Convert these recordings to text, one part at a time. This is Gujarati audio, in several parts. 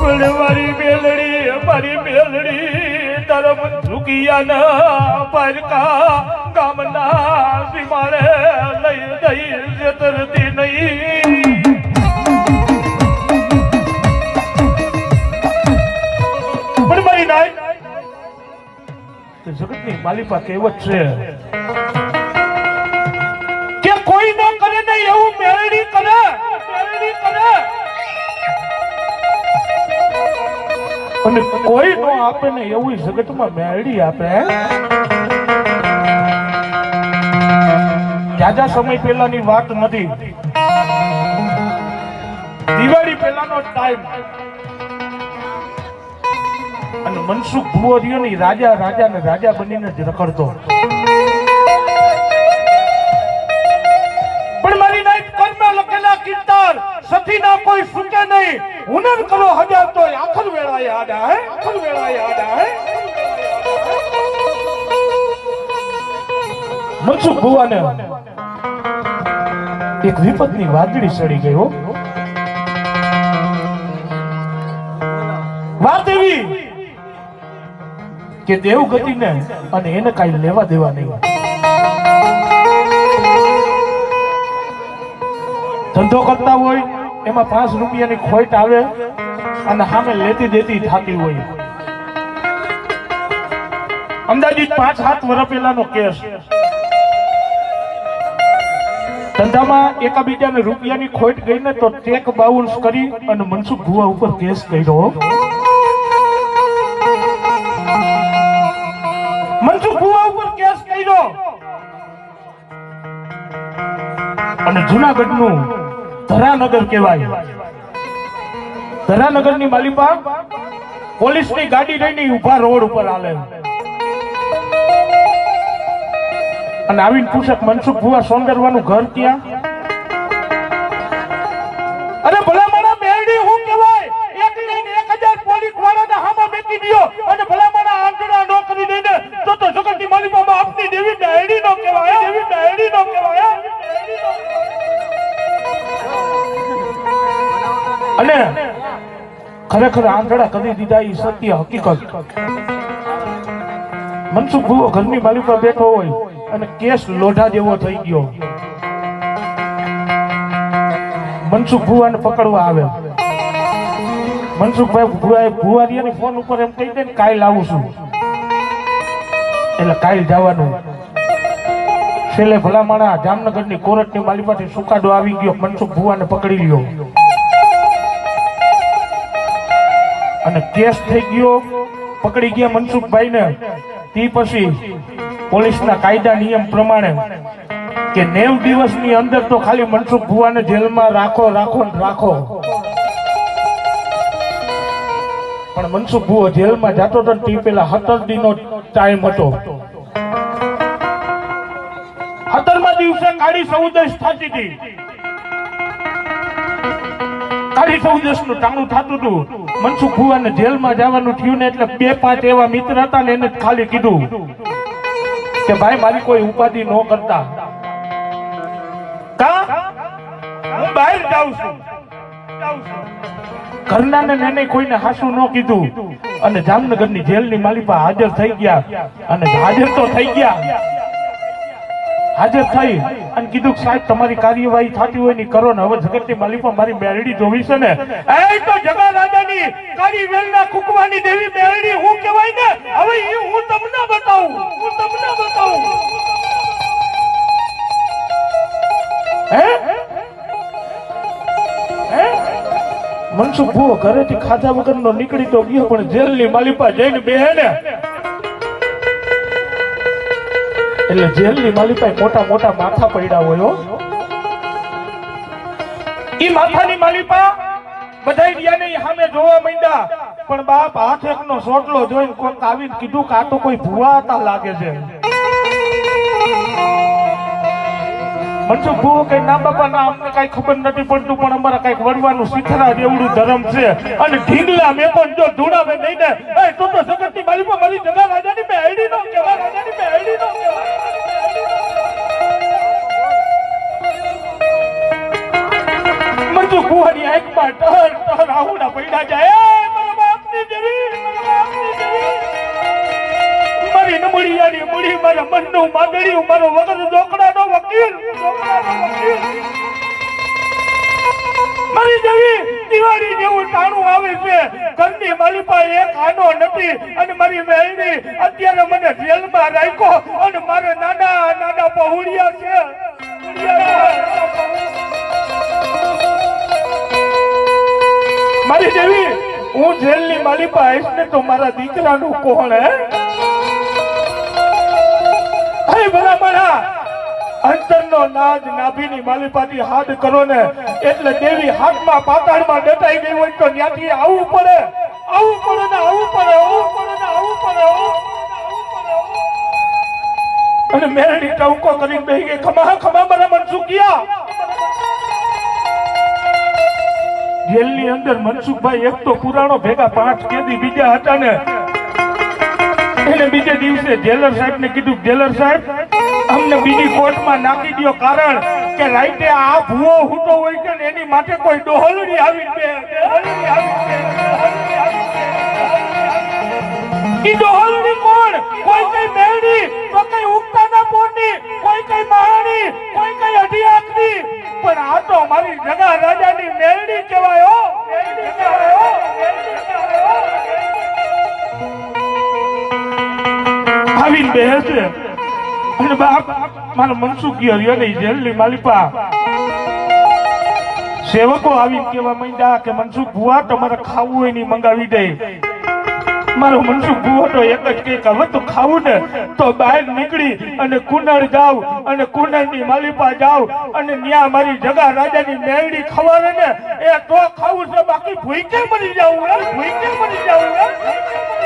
પણ મારી મેલડી મારી મેલડી તરફ ઝુકિયાના પરકા ગામના સીમાડે લઈ દઈ જતરતી નહીં જગતની માલિપા કહેવત છે. કે કોઈ ન કરે ને એવું મેળડી કરે મેળડી કરે. અને કોઈ નો આપે ને એવું જગતમાં મેળડી આપે. જાજા સમય પહેલાની વાત નથી. દિવાળી પહેલાનો ટાઈમ અને મનસુખ ભુવો રહ્યો ને રાજા રાજા ને રાજા બનીને જ રખડતો પણ મારી નાઈટ કર્મ લખેલા કીર્તન સતી ના કોઈ સુકે નહીં. હુનર કરો હજાર તો આખર વેળા યાદ હે? આખર વેળા યાદ હે? મનસુખ ભુવાને એક વિપતની વાદળી સડી ગઈ હો. કે દેવ ગતિને અને એને કાંઈ લેવા દેવા નહીં. ધંધો કરતા હોય, એમાં પાંચ રૂપિયાની ખોટ આવે અને સામે લેતી દેતી થતી હોય. અંદાજિત પાંચ સાત વર્ષ પહેલાનો કેસ. ધંધામાં એકાબીજાને રૂપિયાની ખોટ ગઈને તો ટેક બાઉન્સ કરી અને મનસુખ ભુવા ઉપર કેસ કર્યો. મનસુખ ભુવા ઉપર કેસ કર્યો. અને જુનાગઢનું ધરાનગર કહેવાય. ધરાનગરની માલિપા પોલીસની ગાડી લઈને ઊભા રોડ ઉપર હાલે. અને આવીને પૂછે કે મનસુખ ભુવા સોંદરવાનું ઘર ક્યાં? ખરેખર આંધળા કરી દીધા એ સત્ય હકીકત. મનસુખ ભુવો ઘરની માલિક પર બેઠો હોય અને કેસ લોઢા જેવો થઈ ગયો. મનસુખ ભુવાને પકડવા આવે. મનસુખભાઈ ભુવાએ ભુવારીયાની ફોન ઉપર એમ કહી દે ને કાલ આવું છું. એટલે કાલ જવાનું. છેલ્લે ભલામણા જામનગરની કોરટની પાસે સુકાડો આવી ગયો. મનસુખ ભુવાને પકડી લ્યો. અને કેસ થઈ ગયો, પકડી ગયા મનસુખભાઈ ને તે પછી પોલીસના કાયદા નિયમ પ્રમાણે કે નેવ દિવસની અંદર તો ખાલી મનસુખ ભુવાને જેલમાં રાખો રાખો રાખો. પણ મનસુખ ભુવો જેલમાં જતો તો તે પેલા સત્તર દિનો ટાઈમ હતો. સત્તરમા દિવસે કાળી ચૌદશ થતી હતી. કાળી ચૌદશનું ટાણું થતું હતું. મનસુખ ભુવાને જેલમાં જવાનું થયું ને એટલે બે પાંચ એવા મિત્ર હતા ને એને ખાલી કીધું કે ભાઈ, મારી કોઈ ઉપાધિ ન કરતા. કા? હું બહાર જાઉં છું. ઘરના ને એને કોઈને હાસું ન કીધું. અને જામનગરની જેલની માલિકા હાજર થઈ ગયા. અને હાજર તો થઈ ગયા. હાજર થઈ અને કીધું સાહેબ, તમારી કાર્યવાહી થતી હોયની કરો ને. હવે જગતની માલિકા મારી મેરડી જોવી છે ને. એ તો જગા રાજાની કાળી વેલના કુકવાની દેવી મેરડી, હું કહેવાય ને? હવે એ હું તમને બતાવું, હું તમને બતાવું. હે? મનસુખ ભુવો ઘરેથી ખાધા વગરનો નીકળી તો ગયો, પણ જેલની માલિપા જઈને બેહે ને. એટલે જેલની માલિપાએ મોટા મોટા માથા પડ્યા હોય. ઈ માથાની માલિકા બધાય નહીં સામે જોવા માંડ્યા પણ બાપ હાથ એકનો સોટલો જોઈને કોઈક આવીને કીધું કે તો કોઈ ભુવા હતા લાગે છે ભૂવો કઈ ના બાપા અમને કઈ ખબર નથી પડતું, પણ અમારા કંઈક વડવાનું શીખરા જેવડું ધર્મ છે. અને ઢીંગલા, મેં જો ધૂણાવે નહીં ને, એ તો તો જગતની મારી મારી જગા રાજાની મેં આઈડી નો કેવા આંખમાં ટહર ટહર આહુડા પડ્યા જાય. મારા બાપની દેવી મારા મનનું માંગણ્યું, મારો વગર ઢોકડાનો વકીલ. મારી દેવી દિવાળી જેવું ટાણું આવે છે. ઘરની મારી પાસે એક આનો નથી અને મારી બહેની અત્યારે મને જેલમાં રાખ્યો અને મારા નાના નાના પહુડિયા છે. મારી દેવી હું જેલની માલિપા આવીશ ને તો મારા દીકરાનું કોણ હે? હે ભલા મારા અંતરનો નાદ નાભીની માલિપાટી હાથ કરો ને એટલે દેવી હાથમાં પાતાળમાં દટાઈ ગઈ હોય તો ત્યાંથી આવવું પડે. આવવું પડે ને આવવું પડે આવવું પડે ને આવવું પડે. અને મેરડી ટવકો કરીને બેહી ગઈ, ખમા ખમા, મારા મનસુખિયા. જેલની અંદર મનસુખભાઈ એક તો પુરાણો ભેગા પાંચ કેદી બીજા હતા ને એને બીજે દિવસે જેલર સાહેબ ને કીધું જેલર સાહેબ, અમને બીજી કોર્ટમાં નાખી દો કારણ કે રાઈટે આ ભૂવો હૂટો હોય છે ને, એની માટે કોઈ ડોહલડી આવી છે ડોહલડી આવી કોણ? કોઈ કઈ મેળી તો કઈ ઉગતાના પોટી કોઈ કઈ મહાણી કોઈ કઈ અઢિયાકની પણ આ તો મારી જગા રાજાની મેળડી કહેવાય હો કહેવાય આવીને બેસે અને બાપ, મારો મનસુખ ગયો રહ્યો નહીં જલ્દી માલિપા. સેવકો આવીને કેવા માંડ્યા કે, મનસુખ, ભુવા તમારે ખાવું હોય નહીં, મંગાવી દે. મારો મનસુખ ભુવો તો એક જ કે, હવે તો ખાવું ને, તો બહાર નીકળી અને કુનર જાવ અને કુનરની માલિપા જાવ અને ન્યા મારી જગા રાજાની મેળડી ખવારે ને, એ તો ખાવું છે, બાકી ભૂઈકે મરી જાવું ભૂઈ કે મરી જાવું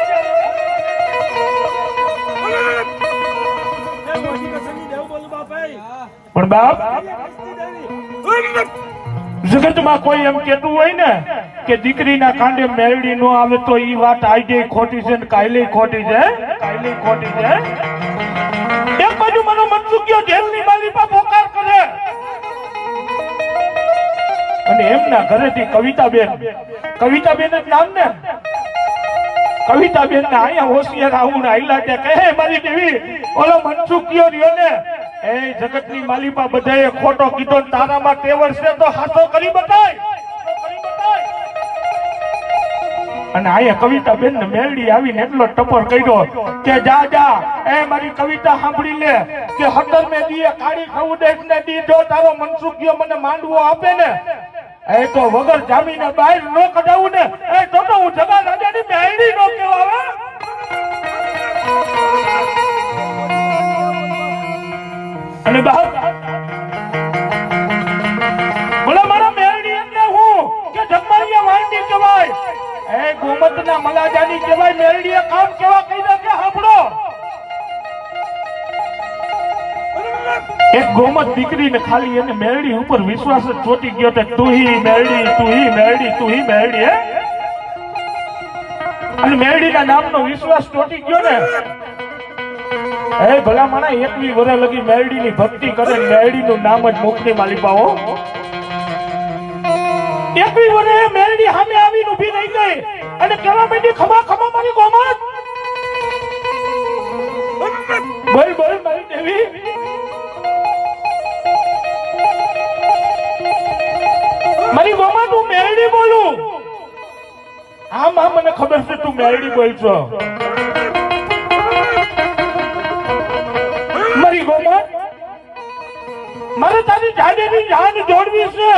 પણ બાપ, જગતમાં કોઈ એમ કેતું હોય ને કે દીકરીના કાંડે મેળડી નો આવે તો ઈ વાત આજે ખોટી છે ને કાલે ખોટી છે કાલે ખોટી છે એક બાજુ મારો મનસુખિયો જેલની માલિકા પોકાર કરે. અને એમના ઘરેથી કવિતાબેન કવિતાબેન જ નામ ને. કવિતાબેન ને અહીંયા હોશિયાર આવું ને આઈલા કે મારી દેવી, ઓલો મનસુખ ગયો રહ્યો ને એ જગતની માલિકા બધાએ ખોટો કીધો તારામાં તેવર છે તો હાથો કરી બતાય. અને આયે કવિતા બેન ને મેલડી આવીને એટલો ટપર કર્યો કે જા જા, એ મારી કવિતા સાંભળી લે. કે હતર મેં દીએ, કાળી ખાવું દે, ને દી જો તારો મનસુખિયો મને માંડવો આપે ને. એ તો વગર જામીને બહાર ન કઢાવું ને. એ તો તો હું જગા રાજાની મેલડી નો કહેવાવે. અને બાપ બોલો મારા મેરડી એટલે હું કે જગમાળિયા વાંડી કહેવાય. એ ગોમતના મલાજાની કહેવાય મેરડીએ કામ કેવા કહી દે કે હાંભળો એક ગોમત દીકરીને ખાલી એને મેરડી ઉપર વિશ્વાસ જ ચોટી ગયો તું હી મેરડી તું હી મેરડી તું હી મેરડી હે? અને મેરડીના નામનો વિશ્વાસ ચોટી ગયો ને એ ભલા માણા એકવી વરે લગી મેરડીની ભક્તિ કરે મેરડી નું નામ જ મુખની માલિપાઓ એકવી વરે મેરડી સામે આવીને ઊભી રહી ગઈ અને કેવા માંડી, ખમા ખમા, મારી ગોમત. બોલ બોલ, મારી દેવી. મારી ગોમત, હું મેરડી બોલું. આમ આમ મને ખબર છે તું મેરડી બોલ છો તારી જાડેની જાન જોડવી છે.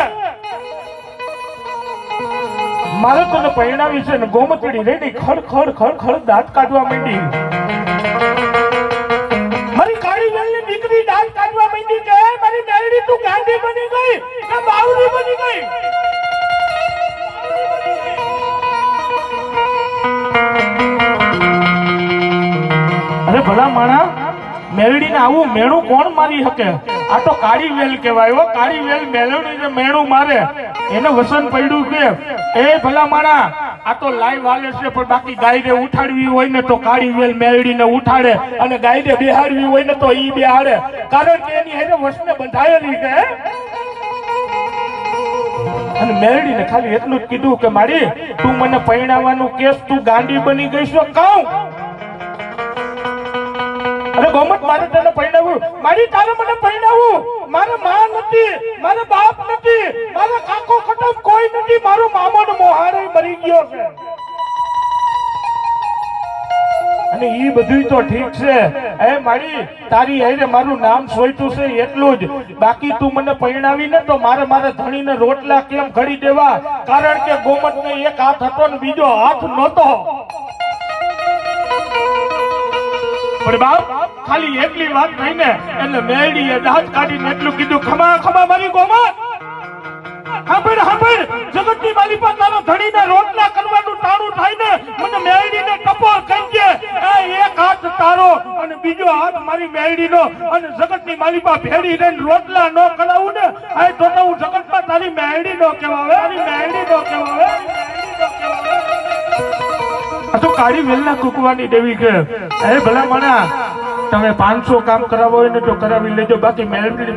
મારે તને પરિણાવી છે ને ગોમતડી રેડી ખડ ખડ ખડ ખડ દાંત કાઢવા માંડી. મારી કાળી વેલની દીકરી દાંત કાઢવા માંડી કે મારી મેલડી તું ગાંધી બની ગઈ કે બાવરી બની ગઈ? અરે ભલા માણા મેલડીને આવું મેણું કોણ મારી શકે? આ તો કાળી વેલ કહેવાય હો કાળી વેલ મેલડીને મેણું મારે. એને વસન પડ્યું કે, એ ભલા માણા આ તો લાઈવ હાલે છે, પણ બાકી ગાયને ઉઠાડવી હોય ને તો કાળી વેલ મેળડીને ઉઠાડે અને ગાયને બેહાડવી હોય ને તો ઈ બેહાડે. કારણ કે એની હેરે વસને બંધાયેલી છે અને મેળડીને ખાલી એટલું જ કીધું કે, મારી, તું મને પરણાવવાનું કેસ, તું ગાંડી બની ગઈ છો, કહું. અરે ગોમત મારે તને પરિણાવું. મારી તારે મને પરિણાવું. મારે માં નથી, મારે બાપ નથી, મારે કાકો કટમ કોઈ નથી. મારો મામો મોહારે મરી ગયો છે. અને ઈ બધું તો ઠીક છે. એ મારી, તારી હારે મારું નામ સોયતું છે એટલું જ. બાકી તું મને પરણાવી ને તો મારે મારે ધણીને રોટલા કેમ ઘડી દેવા? કારણ કે ગોમત ને એક હાથ હતો ને બીજો હાથ નહોતો. પણ બાપ ખાલી એટલી વાત થઈ ને, એટલે મેળીએ દાંત કાઢીને એટલું કીધું, ખમા ખમા, મારી ગોમા હાંભળ હાંભળ, જગતની માલી પર તારો ધણીને રોટલા કરવાનું ટાણું થાય ને, મને મેળડીને ટપોર કહીજે એ એક હાથ તારો અને બીજો હાથ મારી મેળડીનો અને જગતની માલી પર ભેડી ને રોટલા ન કરાવું ને આ તો તો હું જગતમાં તારી મેળડી નો કહેવાવે, તારી મેળડી નો કહેવાવે. આ તો કાળી વેલના કૂકવાની દેવી કે હે ભલા મણા તમે પાંચસો કામ કરાવો હોય ને તો કરાવી લેજો. બાકી મેળડી